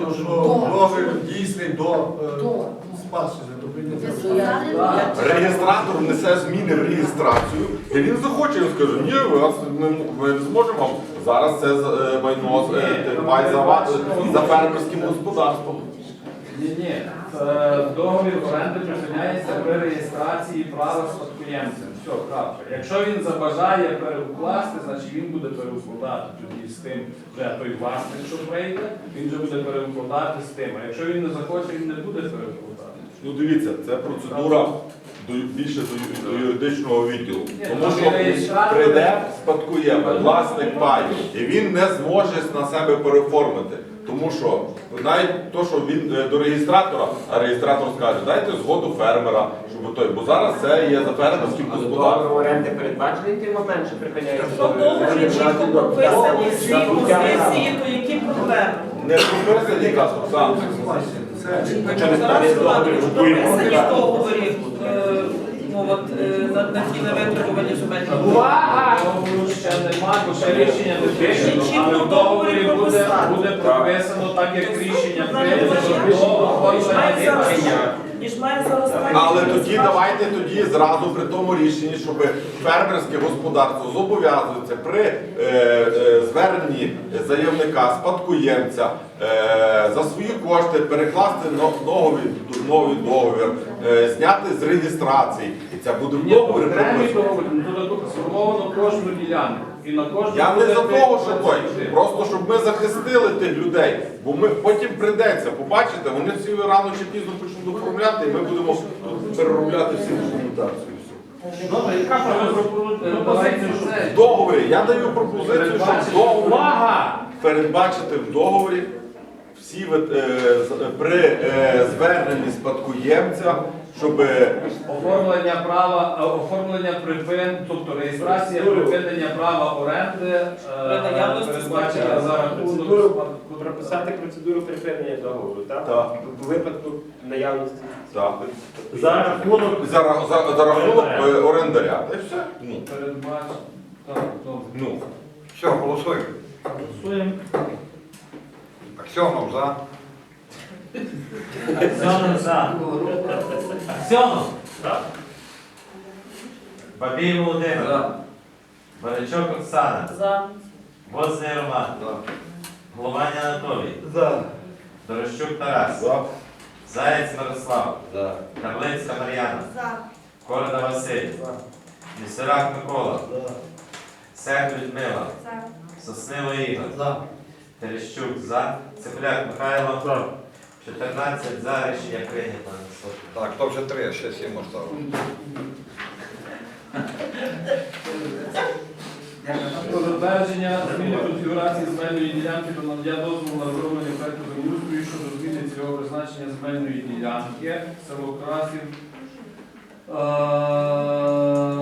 договір дійсний до е, спадщини. Реєстратор внесе зміни в реєстрацію, і він захоче, він скаже, ні, ми не зможемо вам. Зараз це е, майно е, за фермерським господарством. Ні, ні. Е, Договір оренди припиняється при реєстрації права спадкоємцем. Все, крапка. Якщо він забажає переукласти, значить він буде переукладати тоді з тим, вже той власник, що прийде, він вже буде переукладати з тим. А якщо він не захоче, він не буде переукладати. Ну дивіться, це процедура до, більше до, до юридичного відділу. Ні, Тому що прийде спадкоємець, власник паю, і він не зможе на себе переоформити. Тому що навіть то, що він е, до реєстратора, а реєстратор скаже, дайте згоду фермера, щоб той, бо зараз це є за фермерським господарством. оренди передбачений той момент, що припиняється чітко прописані всі позиції, то які проблеми? Не прописані кажуть, сам. Зараз Іванович, прописані в договорі, е, ну, от, е, на, на ті невитребувані земельні ділянки. Договору ще немає, бо ще рішення не прийнято, але в в договорі договорі буде, прописати. буде прописано так, як рішення прийнято до має зараз, рішення. Ніж має зараз Але тоді давайте тоді зразу при тому рішенні, щоб фермерське господарство зобов'язується при е, е, зверненні заявника, спадкоємця е, за свої кошти перекласти но- новий, новий договір, е, зняти з реєстрації. І це буде в Ні, договорі окремий прописано. договір, ну, сформовано кожну ділянку. І на кожну Я не за того, що той, просто щоб ми захистили тих людей, бо ми потім прийдеться, побачите, вони всі рано чи пізно почнуть оформляти, і ми будемо переробляти всі документацію. Добре, яка пропозиція? В договорі. Я даю пропозицію, щоб в договорі передбачити в договорі всі е, з- при е, зверненні спадкоємця, щоб Оформлення права, е, оформлення припин, тобто реєстрація припинення права оренди, е, наявності передбачення за рахунок Процедуру, прописати процедуру припинення договору, так? Так. У випадку наявності. так, За рахунок за, ра- за, за рахунок е, орендаря. Та й все. Ну, передбачення. Так, добре. ну. Все, голосуємо. голосуємо. Аксьонов за. Аксьонов за. Аксьонов. Бабій Володимир. Баричок Оксана. За. Возний Роман. Голованя Анатолій. За. Дорощук Тарас. Заєць Мирослав. Карлицька Мар'яна. Корода Василь. Місерак Микола. Сех Людмила. Соснило Ігор. Терещук за. Цепляк Михайло. 14 за рішення прийнято. Так, то вже три, ще сім осталось. Про затвердження зміни конфігурації земельної ділянки до надання дозволу на розроблення проекту землеустрою щодо зміни цільового призначення земельної ділянки, село Красів. Е,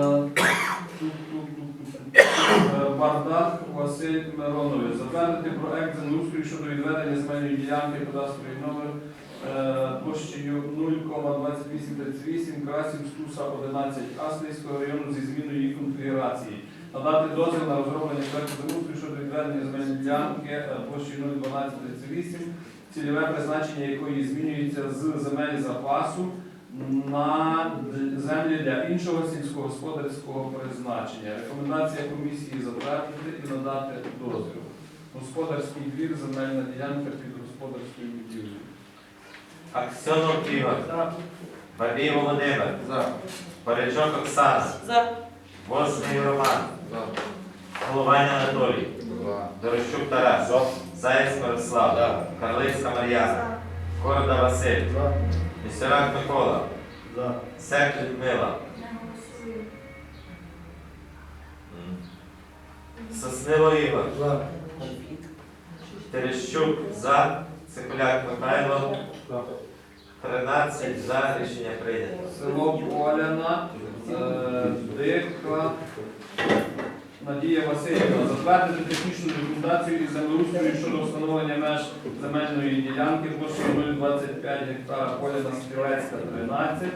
Василь Миронович. Затвердити проект землеустрою щодо відведення земельної ділянки кадастровий номер е, площею 0,2838 Красів Стуса 11 Аслівського району зі зміною її конфігурації. Надати дозвіл на розроблення проекту землеустрою щодо відведення земельної ділянки е, площею 01238, цільове призначення якої змінюється з земель запасу на землі для іншого сільськогосподарського призначення. Рекомендація комісії затвердити і надати дозвіл. Господарський двір, земельна ділянка під господарською будівлею. Аксьонов Ігор. Бабій Володимир. Баричок Оксана. За. Возний Роман. Голованя Анатолій. Дорощук Тарас. Заєць Мирослав. Карлицька Мар'яна. Корода Василь. Місерак Микола. Сек Людмила. Соснило Ігор. Терещук за. Цикуляк Михайло. 13 за рішення прийнято. Село Поляна, е, Дика, Надія Васильівна. Затвердити технічну документацію із землеустрою щодо встановлення меж земельної ділянки площею 025 гектара Поляна Стрілецька 13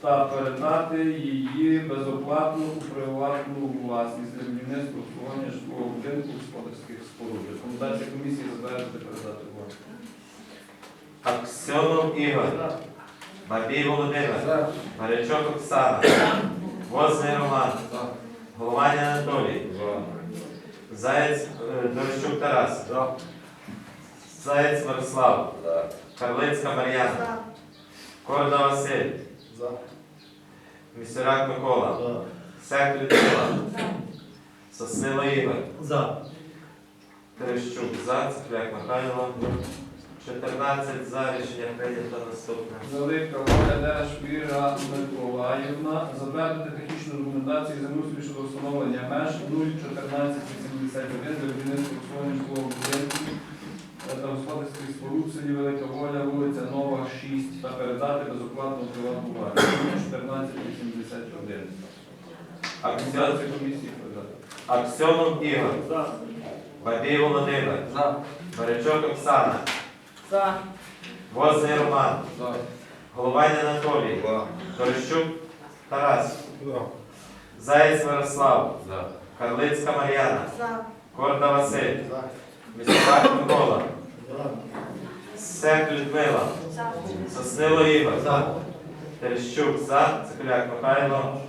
та передати її безоплатно у приватну власність для будівництва обслуговування житлового будинку господарських споруд. Рекомендація комісії затвердити передати власність. Аксьонов Ігор. Бабій Володимир. Гарячок Оксана. Возний Роман. Голованя Анатолій. Заєць е, Дорощук Тарас. Заєць Мирослав. Карлицька Мар'яна. Корда Василь. Місюрак Микола. Сек Людмила. Соснила Ігор. За. Терещук за, Цепляк Михайло. 14 за рішення прийнято наступне. Велика воля Держвіра Миколаївна затвердити технічну документацію землеустрою щодо встановлення меж 01481 для будівництва обслуговування житлового будинку та господарських споруд селі Велика Воля, вулиця Нова, 6 та передати безоплатну приватну власність 1481. Акція комісії передати. Аксьонов Ігор. Бабій Володимир. За. Барячок Оксана. За. Возний Роман. За. Головань Анатолій. За. Дорощук Тарас. Заєць Мирослав. За. Карлицька Мар'яна. За. Корда Василь. Місюрак Микола. Сек Людмила. Соснило Ігор. За. Терещук за. Цикуляк Михайло.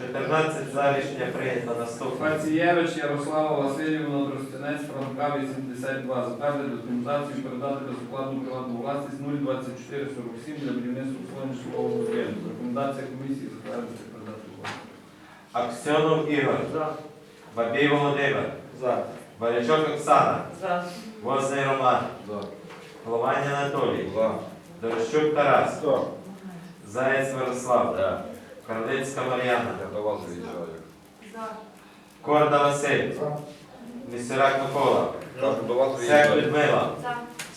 14 за рішення прийнято наступне. Фацієвич Ярослава Васильівна Тростянець, Франка 82. Затвердити документацію передати безоплатну приватну власність 02447 для будівництва обслуговування житлового будинку. Рекомендація комісії затвердити передати власність. Аксьонов Ігор. Бабій Володимир. За. Барячок Оксана. За. Возний Роман. За. Головань Анатолій. За. Дорощук Тарас. Заєць Мирослав. Карлицька Мар'яна. Я до вас виїжджаю. Корда Василь. Місюрак Микола. До вас Сек виїжджаю. Людмила.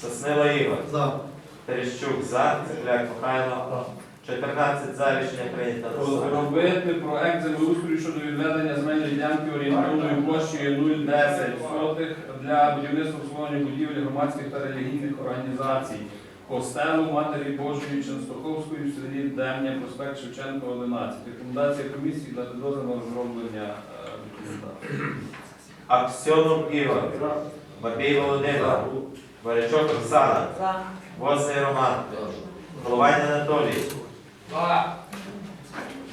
Соснило Ігор. За. Терещук за. Цепляк Михайло. 14 за рішення прийнято. Розробити проект землеустрою щодо відведення земельної ділянки орієнтовною площею 010 сотих для будівництва обслуговування будівель громадських та релігійних організацій. Костелу Матері Божої Ченстоховської в селі Демня, проспект Шевченка, 11. Рекомендація комісії дати дозвіл розроблення е, документації. Аксьонов Ігор. Бабій Володимир. Барячок Оксана. Возний Роман. Головань Анатолій.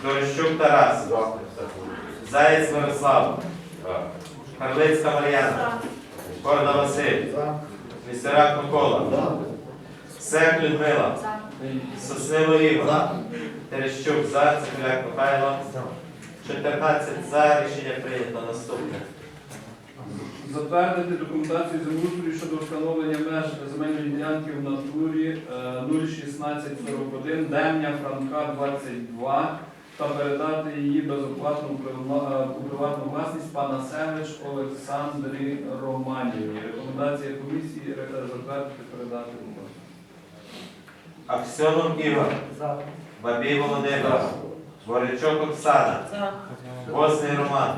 Дорощук Тарас. Заєць Мирослав. Карлицька Мар'яна. Корда Василь. Місерак Микола. Сек Людмила. Соснило Ігор. Терещук за. Цепляк Михайло. 14 за. Рішення прийнято. Наступне. Затвердити документацію землеустрою щодо встановлення меж земельної ділянки в натурі е, 01641, Демня Франка 22 та передати її безоплатно у приватну власність пана Севич Олександрі Романівні. Рекомендація комісії е, затвердити передати власність. Аксьонов Ігор. Бабій Володимир. Борячок Оксана. За. Возний Роман.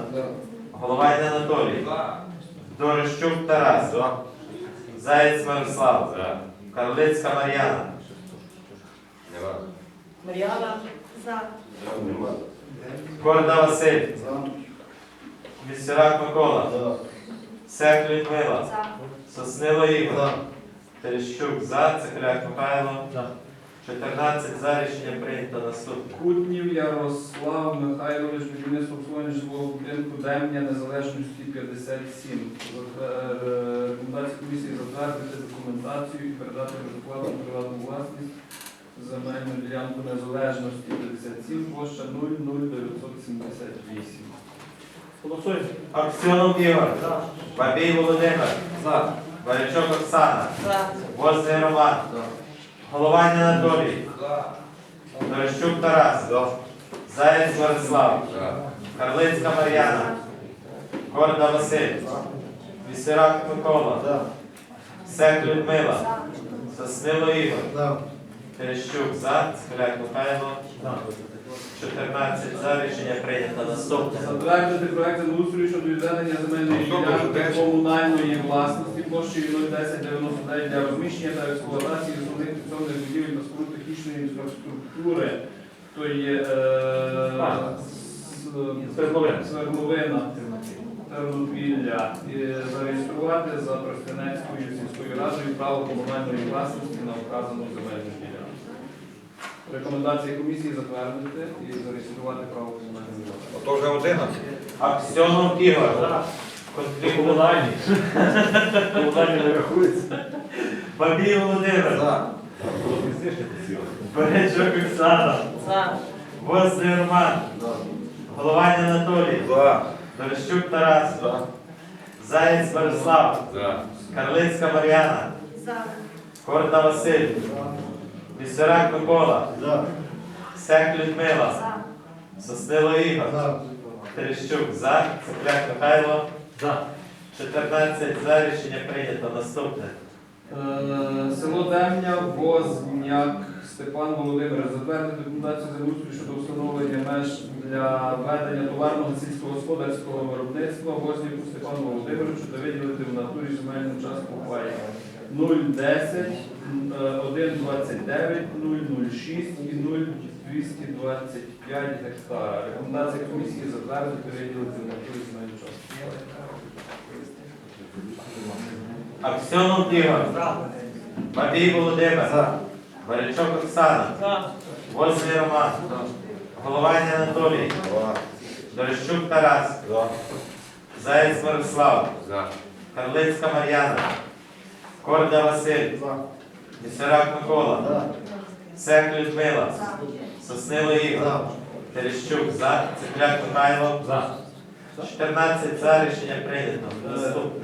Головань Анатолій. Дорощук Тарас. Заєць Мирослав. Карлицька Мар'яна. Мар'яна. За. Корда Василь. Місюрак Микола. Сек Людмила. Соснило Ігор. Терещук за. Цикуляк Михайло. 14 за. Рішення прийнято. Наступне. Кутнів Ярослав Михайлович, будівництво обслуговування житлового будинку Демня Незалежності 57. Затвер- е, Рекомендація комісії затвердити документацію і передати безоплатну приватну власність земельну ділянку Незалежності 57, площа 00978. Аксьонов Ігор. Бабій Володимир. За. Барячок Оксана. Возний Роман. Головань Анатолій. Дорощук Тарас. Заєць Владислав. Карлицька Мар'яна. Корда Василь. Вісерак Микола. Сек Людмила. Соснило Ігор. Терещук за. Скаляк Михайло. 14 за. Рішення прийнято. Наступне. Затвердити проект землеустрою щодо відведення земельної ділянки комунальної власності площею 01099 для розміщення та експлуатації основних підсобних будівель та споруд технічної інфраструктури, то є е, свердловина Тернопілля, зареєструвати за Тростянецькою сільською радою право комунальної власності на вказану земельну ділянку. Рекомендації комісії затвердити і зареєструвати право комунальної власності. Ото вже 11. Аксьонов Ігор. Конфлікт комунальний. Комунальний не рахується. Бабій Володимир. За. Бережок Оксана. За. Возний Роман. Головань Анатолій. За. Дорощук Тарас. Заєць Борислав. Карлицька Мар'яна. Корда Василь. Місерак Микола. Сек Людмила. Соснило Ігор. Терещук за. Цепляк Михайло. За. 14 за. Рішення прийнято. Наступне. Е, Село Демня, Возняк, Степан Володимир, затвердити документацію землеустрою щодо встановлення меж для ведення товарного сільськогосподарського виробництва Возняку Степану Володимировичу та виділити в натурі земельну частку паю 010, е, 129, 006 і 0,225 гектара. Рекомендація комісії затвердити виділити в натурі земельну частку. Аксьонов Ігор. Бабій Володимир. Барячок Оксана. За. Возний Роман. Головань Анатолій. Дорощук Тарас. Заєць Мирослав. Карлицька Мар'яна. Корда Василь. Місерак Микола. Сек Людмила. Соснило Ігор. Терещук за. Цепляк Михайло. 14 за. Рішення прийнято.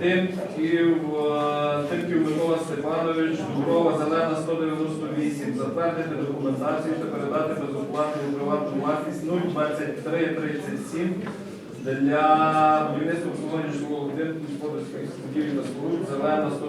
Тимків, е, Тимків Микола Степанович, Дуброва, Зелена 198. Затвердити документацію та передати безоплатну приватну власність 02337 для будівництва обслуговування житлового будинку, господарських будівель та споруд, Зелена 198.